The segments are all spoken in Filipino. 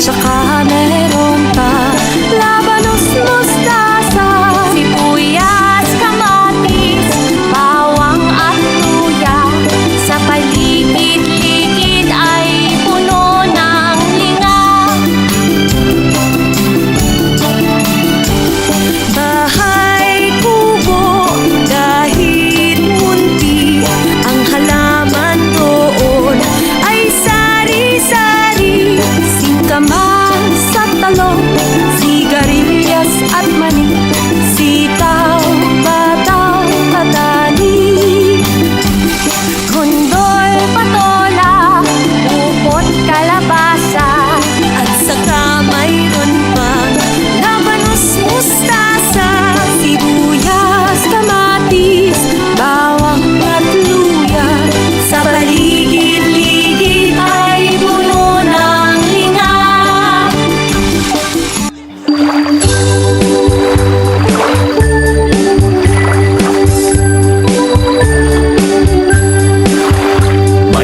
At saka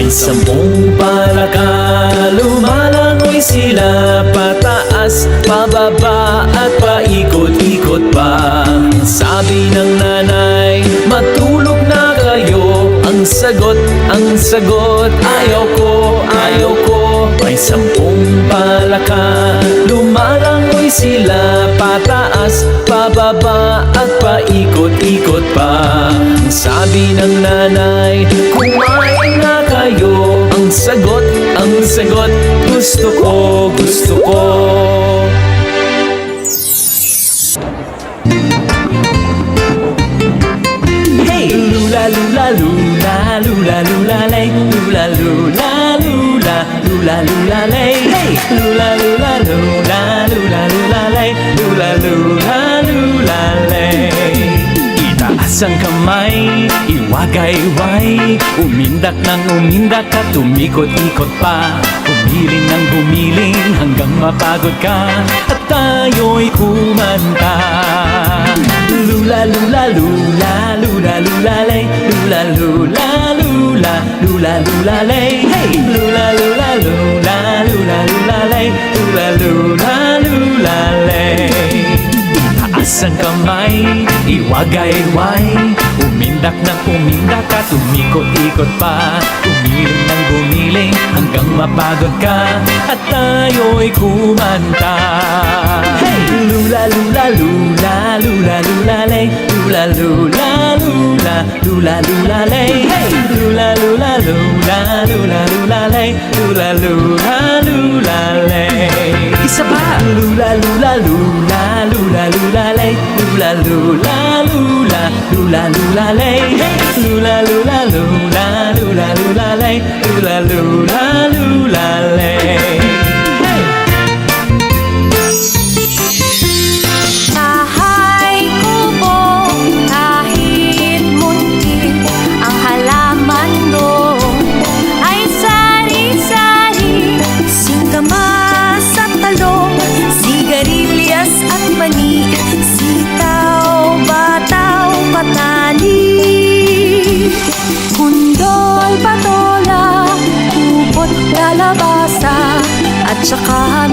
May sampung palaka Lumalangoy sila Pataas, pababa At paikot-ikot pa. Sabi ng nanay Matulog na kayo. Ang sagot, ang sagot Ayaw ko, ayaw ko. May sampung palaka Lumalangoy sila Pataas, pababa At paikot-ikot pa. Sabi ng nanay Kumain sagot, ang sagot Gusto ko, gusto ko Hey! Lula lula lula lula lula lay Lula lula lula lula lula lay Hey! Lula lula lula lula lula lay Lula lula lula lay Itaas ang kamay, iwagay-way Umindak ng umindak at umikot-ikot pa Humiling ng humiling hanggang mapagod ka At tayo'y kumanta Lula lula lula lula lula lay Lula lula lula lula lula lay Hey! Lula lula lula lula lula lay Lula lula lula lay Taas ang kamay, iwagay-way Umindak ng umindak at umikot-ikot pa Umiling ng gumiling hanggang mapagod ka At tayo'y kumanta Hey! Lula lula lula lula lula lay Lula lula lula lula lula lay Hey! Lula lula lula lula lula lay Lula lula lula lay Isa pa! Lula lula lula lula lula lay lula lula lula lula lay Hey! Lula lula lula lula lula lay Lula lula lula 伤害。